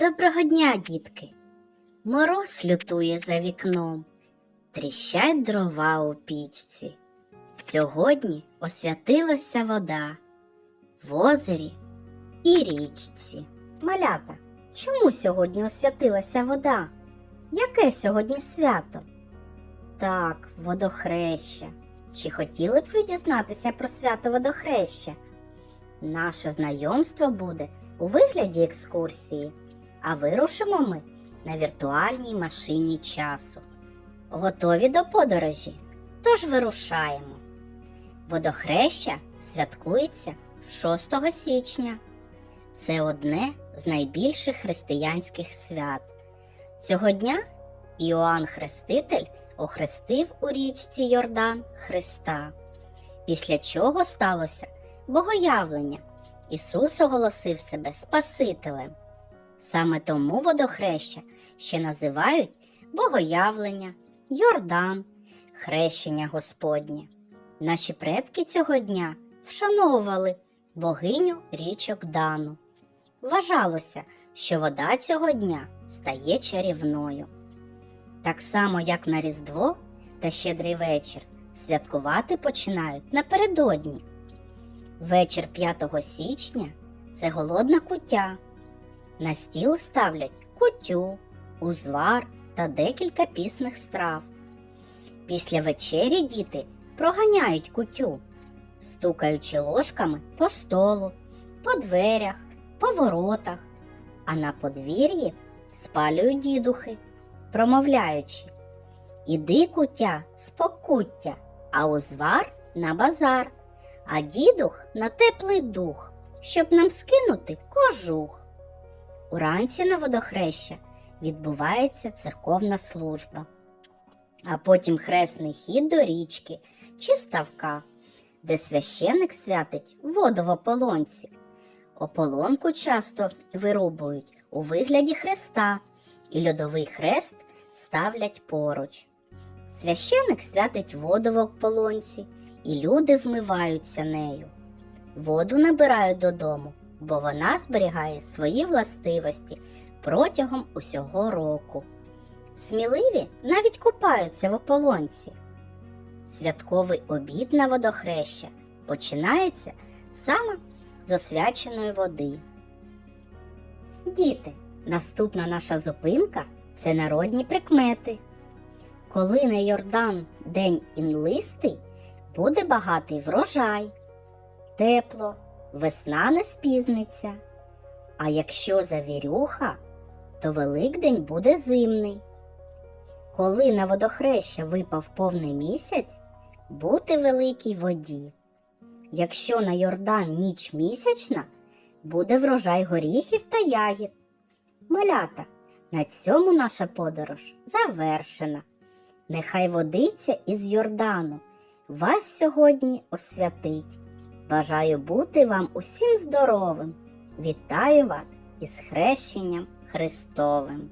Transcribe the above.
Доброго дня, дітки! Мороз лютує за вікном, тріщать дрова у пічці. Сьогодні освятилася вода в озері і річці. Малята, чому сьогодні освятилася вода? Яке сьогодні свято? Так, водохреща. Чи хотіли б ви дізнатися про свято водохреща? Наше знайомство буде у вигляді екскурсії, а вирушимо ми на віртуальній машині часу. Готові до подорожі? Тож вирушаємо. Водохреща святкується 6 січня. Це одне з найбільших християнських свят. Цього дня Іоанн Хреститель охрестив у річці Йордан Христа, після чого сталося богоявлення. Ісус оголосив себе Спасителем. Саме тому водохреща ще називають Богоявлення, Йордан, хрещення Господнє. Наші предки цього дня вшановували богиню річок Дану. Вважалося, що вода цього дня стає чарівною. Так само, як на Різдво та Щедрий вечір, святкувати починають напередодні. Вечір 5 січня це голодна куття. На стіл ставлять кутю, узвар та декілька пісних страв. Після вечері діти проганяють кутю, стукаючи ложками по столу, по дверях, по воротах, а на подвір'ї спалюють дідухи, промовляючи Іди кутя з покуття, а узвар на базар, а дідух на теплий дух, щоб нам скинути кожух. Уранці на водохреща відбувається церковна служба, а потім хресний хід до річки чи ставка, де священик святить воду в ополонці. Ополонку часто вирубують у вигляді хреста, і льодовий хрест ставлять поруч. Священик святить воду в ополонці, і люди вмиваються нею. Воду набирають додому, бо вона зберігає свої властивості протягом усього року. Сміливі навіть купаються в ополонці. Святковий обід на водохреща починається саме з освяченої води. Діти, наступна наша зупинка це народні прикмети. Коли на Йордан день інлистий, буде багатий врожай, тепло, весна не спізниться. А якщо завірюха, то Великдень буде зимний. Коли на водохреща випав повний місяць, бути великій воді. Якщо на Йордан ніч місячна, буде врожай горіхів та ягід. Малята, на цьому наша подорож завершена. Нехай водиця із Йордану вас сьогодні освятить. Бажаю бути вам усім здоровим. Вітаю вас із хрещенням Христовим.